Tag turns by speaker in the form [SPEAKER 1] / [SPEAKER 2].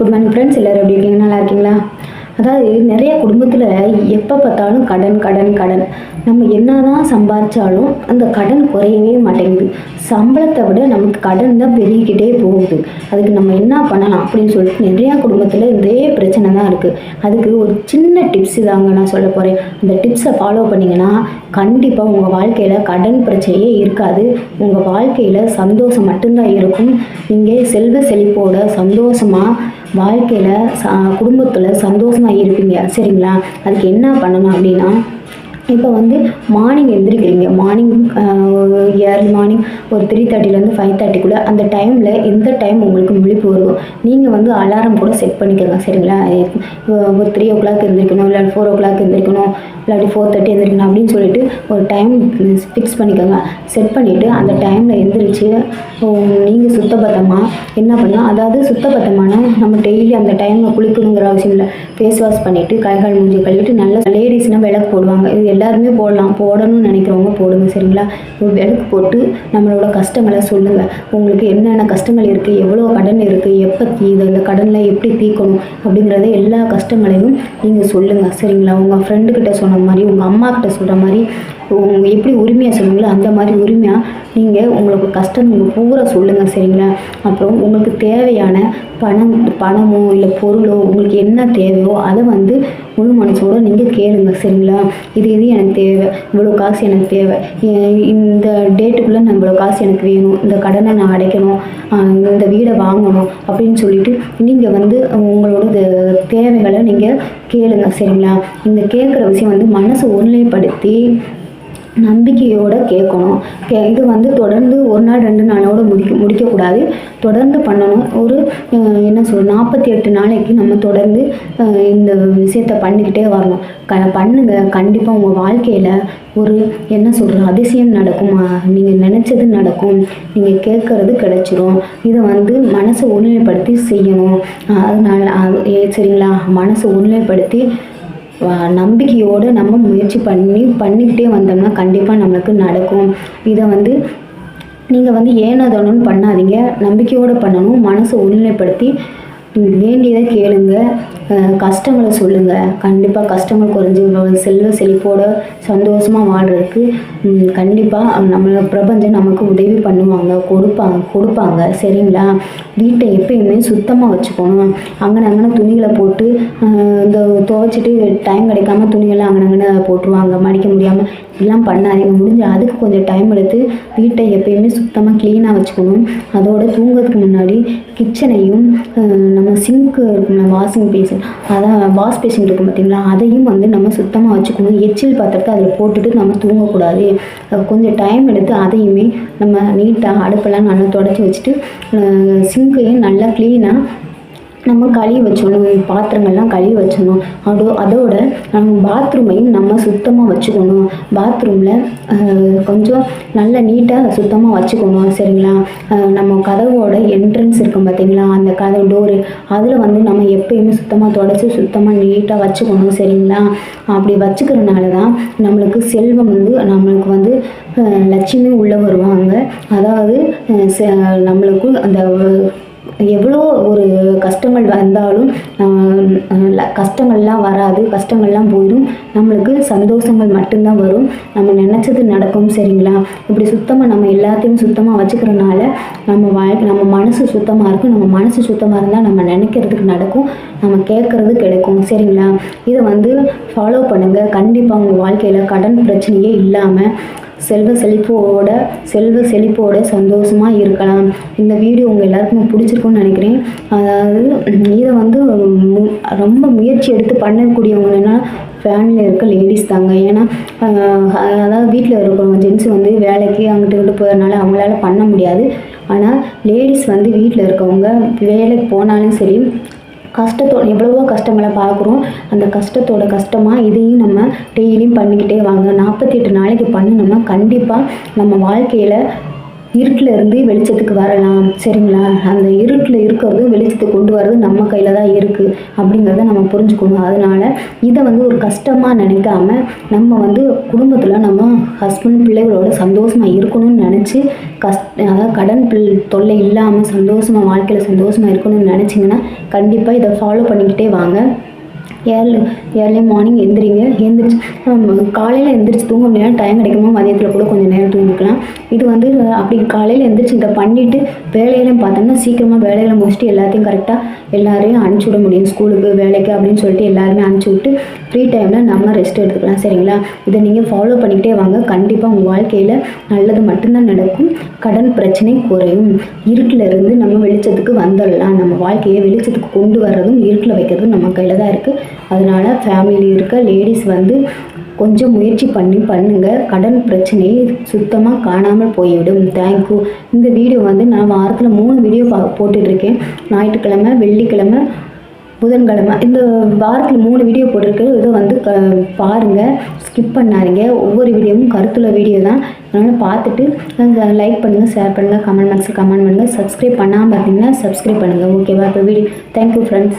[SPEAKER 1] good morning friends எல்லோரும் எப்படி இருக்கீங்க நல்லா இருக்கீங்களா அதாவது நிறைய குடும்பத்தில் எப்போ பார்த்தாலும் கடன் கடன் கடன் நம்ம என்ன தான் சம்பாரித்தாலும் அந்த கடன் குறையவே மாட்டேங்குது சம்பளத்தை விட நமக்கு கடன் தான் பெருகிக்கிட்டே போகுது அதுக்கு நம்ம என்ன பண்ணலாம் அப்படின்னு சொல்லிட்டு நிறையா குடும்பத்தில் இதே பிரச்சனை தான் இருக்குது அதுக்கு ஒரு சின்ன டிப்ஸ் தாங்க நான் சொல்ல போகிறேன் அந்த டிப்ஸை ஃபாலோ பண்ணிங்கன்னா கண்டிப்பாக உங்கள் வாழ்க்கையில் கடன் பிரச்சனையே இருக்காது உங்கள் வாழ்க்கையில் சந்தோஷம் மட்டும்தான் இருக்கும் நீங்கள் செல்வ செழிப்போட சந்தோஷமாக வாழ்க்கையில் குடும்பத்தில் சந்தோஷமாக இருப்பீங்க சரிங்களா அதுக்கு என்ன பண்ணணும் அப்படின்னா இப்போ வந்து மார்னிங் எழுந்திரிக்கிறீங்க மார்னிங் ஏர்லி மார்னிங் ஒரு த்ரீ தேர்ட்டிலேருந்து ஃபைவ் தேர்ட்டிக்குள்ளே அந்த டைமில் எந்த டைம் உங்களுக்கு முழிப்பு வருவோம் நீங்கள் வந்து அலாரம் கூட செட் பண்ணிக்கோங்க சரிங்களா ஒரு த்ரீ ஓ கிளாக் எழுந்திருக்கணும் இல்லை ஃபோர் ஓ கிளாக் எழுந்திரிக்கணும் இல்லாட்டி ஃபோர் தேர்ட்டி எழுந்திரிக்கணும் அப்படின்னு சொல்லிட்டு ஒரு டைம் ஃபிக்ஸ் பண்ணிக்கோங்க செட் பண்ணிவிட்டு அந்த டைமில் எழுந்திரிச்சு நீங்கள் சுத்தபத்தமாக என்ன பண்ணலாம் அதாவது சுத்தபத்தமான நம்ம டெய்லி அந்த டைமில் குளிக்கணுங்கிற அவசியம் இல்லை ஃபேஸ் வாஷ் பண்ணிவிட்டு கை கால் மூஞ்சி கழுவிட்டு நல்ல லேடிஸ்னால் விளக்கு போடுவாங்க இது எல்லாருமே போடலாம் போடணும்னு நினைக்கிறவங்க போடுங்க சரிங்களா விளக்கு போட்டு நம்மளோட கஷ்டங்களை சொல்லுங்கள் உங்களுக்கு என்னென்ன கஷ்டங்கள் இருக்குது எவ்வளோ கடன் இருக்குது எப்போ தீ இந்த கடனில் எப்படி தீக்கணும் அப்படிங்கிறத எல்லா கஷ்டங்களையும் நீங்கள் சொல்லுங்கள் சரிங்களா உங்கள் ஃப்ரெண்டுக்கிட்ட சொன்ன சொல்கிற மாதிரி உங்கள் அம்மாக்கிட்ட சொல்கிற மாதிரி எப்படி உரிமையாக சொல்லுவீங்களோ அந்த மாதிரி உரிமையாக நீங்கள் உங்களுக்கு கஷ்டம் நீங்கள் பூரா சொல்லுங்கள் சரிங்களா அப்புறம் உங்களுக்கு தேவையான பணம் பணமோ இல்லை பொருளோ உங்களுக்கு என்ன தேவையோ அதை வந்து முழு மனசோடு நீங்கள் கேளுங்க சரிங்களா இது இது எனக்கு தேவை இவ்வளோ காசு எனக்கு தேவை இந்த டேட்டுக்குள்ளே நான் இவ்வளோ காசு எனக்கு வேணும் இந்த கடனை நான் அடைக்கணும் இந்த வீடை வாங்கணும் அப்படின்னு சொல்லிட்டு நீங்கள் வந்து உங்களோட தேவைகளை நீங்கள் கேளுங்க சரிங்களா இந்த கேட்குற விஷயம் வந்து மனசை ஒருநிலைப்படுத்தி நம்பிக்கையோடு கேட்கணும் கே இது வந்து தொடர்ந்து ஒரு நாள் ரெண்டு நாளோடு முடிக்க முடிக்கக்கூடாது தொடர்ந்து பண்ணணும் ஒரு என்ன சொல் நாற்பத்தி எட்டு நாளைக்கு நம்ம தொடர்ந்து இந்த விஷயத்த பண்ணிக்கிட்டே வரணும் க பண்ணுங்கள் கண்டிப்பாக உங்கள் வாழ்க்கையில் ஒரு என்ன சொல்கிற அதிசயம் நடக்குமா நீங்கள் நினச்சது நடக்கும் நீங்கள் கேட்குறது கிடச்சிரும் இதை வந்து மனசை ஒருநிலைப்படுத்தி செய்யணும் அதனால் சரிங்களா மனசை ஒருநிலைப்படுத்தி நம்பிக்கையோடு நம்ம முயற்சி பண்ணி பண்ணிக்கிட்டே வந்தோம்னா கண்டிப்பாக நம்மளுக்கு நடக்கும் இதை வந்து நீங்கள் வந்து ஏனோ பண்ணாதீங்க நம்பிக்கையோடு பண்ணணும் மனசை உண்மைப்படுத்தி வேண்டியதை கேளுங்க கஷ்டங்களை சொல்லுங்கள் கண்டிப்பாக கஷ்டங்கள் குறைஞ்சி செல்வ செழிப்போட சந்தோஷமாக வாழ்கிறதுக்கு கண்டிப்பாக நம்ம பிரபஞ்சம் நமக்கு உதவி பண்ணுவாங்க கொடுப்பாங்க கொடுப்பாங்க சரிங்களா வீட்டை எப்பயுமே சுத்தமாக வச்சுக்கணும் அங்கே அங்கே துணிகளை போட்டு இந்த துவைச்சிட்டு டைம் கிடைக்காம துணிகளை அங்கே அங்கே போட்டுருவாங்க மடிக்க முடியாமல் இதெல்லாம் பண்ணாதீங்க முடிஞ்சு அதுக்கு கொஞ்சம் டைம் எடுத்து வீட்டை எப்பயுமே சுத்தமாக க்ளீனாக வச்சுக்கணும் அதோட தூங்கிறதுக்கு முன்னாடி கிச்சனையும் நம்ம சிங்க்கு இருக்குல்ல வாஷிங் பேஷன் அதான் வாஷ் பேசின் இருக்கும் பார்த்தீங்களா அதையும் வந்து நம்ம சுத்தமாக வச்சுக்கணும் எச்சில் பாத்திரத்தை அதில் போட்டுட்டு நம்ம தூங்கக்கூடாது கொஞ்சம் டைம் எடுத்து அதையுமே நம்ம நீட்டாக அடுப்பெல்லாம் நல்லா தொடச்சி வச்சுட்டு சிங்கையும் நல்லா க்ளீனாக நம்ம கழுவி வச்சிடணும் பாத்திரங்கள்லாம் கழுவி வச்சிடணும் அது அதோட நம்ம பாத்ரூமையும் நம்ம சுத்தமாக வச்சுக்கணும் பாத்ரூமில் கொஞ்சம் நல்ல நீட்டாக சுத்தமாக வச்சுக்கணும் சரிங்களா நம்ம கதவோட என்ட்ரன்ஸ் இருக்கும் பார்த்தீங்களா அந்த கதவு டோரு அதில் வந்து நம்ம எப்பயுமே சுத்தமாக தொடச்சி சுத்தமாக நீட்டாக வச்சுக்கணும் சரிங்களா அப்படி வச்சுக்கிறதுனால தான் நம்மளுக்கு செல்வம் வந்து நம்மளுக்கு வந்து லட்சுமி உள்ளே வருவாங்க அதாவது நம்மளுக்கு அந்த எவ்வளோ ஒரு கஷ்டங்கள் வந்தாலும் கஷ்டங்கள்லாம் வராது கஷ்டங்கள்லாம் போயிடும் நம்மளுக்கு சந்தோஷங்கள் மட்டும்தான் வரும் நம்ம நினச்சது நடக்கும் சரிங்களா இப்படி சுத்தமாக நம்ம எல்லாத்தையும் சுத்தமாக வச்சுக்கிறனால நம்ம வாழ்க்கை நம்ம மனசு சுத்தமாக இருக்கும் நம்ம மனசு சுத்தமாக இருந்தால் நம்ம நினைக்கிறதுக்கு நடக்கும் நம்ம கேட்குறது கிடைக்கும் சரிங்களா இதை வந்து ஃபாலோ பண்ணுங்கள் கண்டிப்பாக உங்கள் வாழ்க்கையில் கடன் பிரச்சனையே இல்லாமல் செல்வ செழிப்போட செல்வ செழிப்போட சந்தோஷமாக இருக்கலாம் இந்த வீடியோ உங்கள் எல்லாருக்குமே பிடிச்சிருக்கும்னு நினைக்கிறேன் அதாவது இதை வந்து ரொம்ப முயற்சி எடுத்து பண்ணக்கூடியவங்கன்னா ஃபேமிலியில் இருக்க லேடிஸ் தாங்க ஏன்னா அதாவது வீட்டில் இருக்கிறவங்க ஜென்ஸ் வந்து வேலைக்கு அங்கிட்டு கிட்ட போகிறதுனால அவங்களால பண்ண முடியாது ஆனால் லேடிஸ் வந்து வீட்டில் இருக்கவங்க வேலைக்கு போனாலும் சரி கஷ்டத்தோட எவ்வளவோ கஷ்டங்களை பார்க்குறோம் அந்த கஷ்டத்தோட கஷ்டமாக இதையும் நம்ம டெய்லியும் பண்ணிக்கிட்டே வாங்க நாற்பத்தி எட்டு நாளைக்கு பண்ணணும்னா கண்டிப்பாக நம்ம வாழ்க்கையில் இருட்டில் இருந்து வெளிச்சத்துக்கு வரலாம் சரிங்களா அந்த இருட்டில் இருக்கிறது வெளிச்சத்துக்கு கொண்டு வர்றது நம்ம கையில் தான் இருக்குது அப்படிங்கிறத நம்ம புரிஞ்சுக்கணும் அதனால் இதை வந்து ஒரு கஷ்டமாக நினைக்காம நம்ம வந்து குடும்பத்தில் நம்ம ஹஸ்பண்ட் பிள்ளைகளோட சந்தோஷமாக இருக்கணும்னு நினச்சி கஷ்ட அதாவது கடன் பிள் தொல்லை இல்லாமல் சந்தோஷமாக வாழ்க்கையில் சந்தோஷமாக இருக்கணும்னு நினச்சிங்கன்னா கண்டிப்பாக இதை ஃபாலோ பண்ணிக்கிட்டே வாங்க ஏர்லி ஏர்லி மார்னிங் எந்திரிங்க காலையில் எழுந்திரிச்சு தூங்க முடியலாம் டைம் கிடைக்குமோ மதியத்தில் கூட கொஞ்சம் நேரம் தூங்கிக்கலாம் இது வந்து அப்படி காலையில் எழுந்திரிச்சு இதை பண்ணிவிட்டு வேலையிலும் பார்த்தோம்னா சீக்கிரமாக வேலைகளை முடிச்சுட்டு எல்லாத்தையும் கரெக்டாக எல்லாரையும் அனுப்பிச்சி விட முடியும் ஸ்கூலுக்கு வேலைக்கு அப்படின்னு சொல்லிட்டு எல்லாருமே அனுப்பிச்சி விட்டு ஃப்ரீ டைமில் நம்ம ரெஸ்ட் எடுத்துக்கலாம் சரிங்களா இதை நீங்கள் ஃபாலோ பண்ணிக்கிட்டே வாங்க கண்டிப்பாக உங்கள் வாழ்க்கையில் நல்லது மட்டும்தான் நடக்கும் கடன் பிரச்சனை குறையும் இருட்டிலிருந்து நம்ம வெளிச்சத்துக்கு வந்துடலாம் நம்ம வாழ்க்கையை வெளிச்சத்துக்கு கொண்டு வர்றதும் இருட்டில் வைக்கிறதும் நம்ம கையில் தான் இருக்குது அதனால் ஃபேமிலி இருக்க லேடிஸ் வந்து கொஞ்சம் முயற்சி பண்ணி பண்ணுங்கள் கடன் பிரச்சனையை சுத்தமாக காணாமல் போய்விடும் தேங்க்யூ இந்த வீடியோ வந்து நான் வாரத்தில் மூணு வீடியோ பா போட்டுட்ருக்கேன் ஞாயிற்றுக்கிழமை வெள்ளிக்கிழமை புதன்கிழமை இந்த வாரத்தில் மூணு வீடியோ போட்டிருக்கு இதை வந்து க பாருங்கள் ஸ்கிப் பண்ணாதீங்க ஒவ்வொரு வீடியோவும் கருத்துள்ள வீடியோ தான் அதனால் பார்த்துட்டு லைக் பண்ணுங்கள் ஷேர் பண்ணுங்கள் கமெண்ட் பாக்ஸில் கமெண்ட் பண்ணுங்கள் சப்ஸ்கிரைப் பண்ணாமல் பார்த்தீங்கன்னா சப்ஸ்கிரைப் பண்ணுங்கள் ஓகேவா இப்போ வீடியோ தேங்க்யூ ஃப்ரெண்ட்ஸ்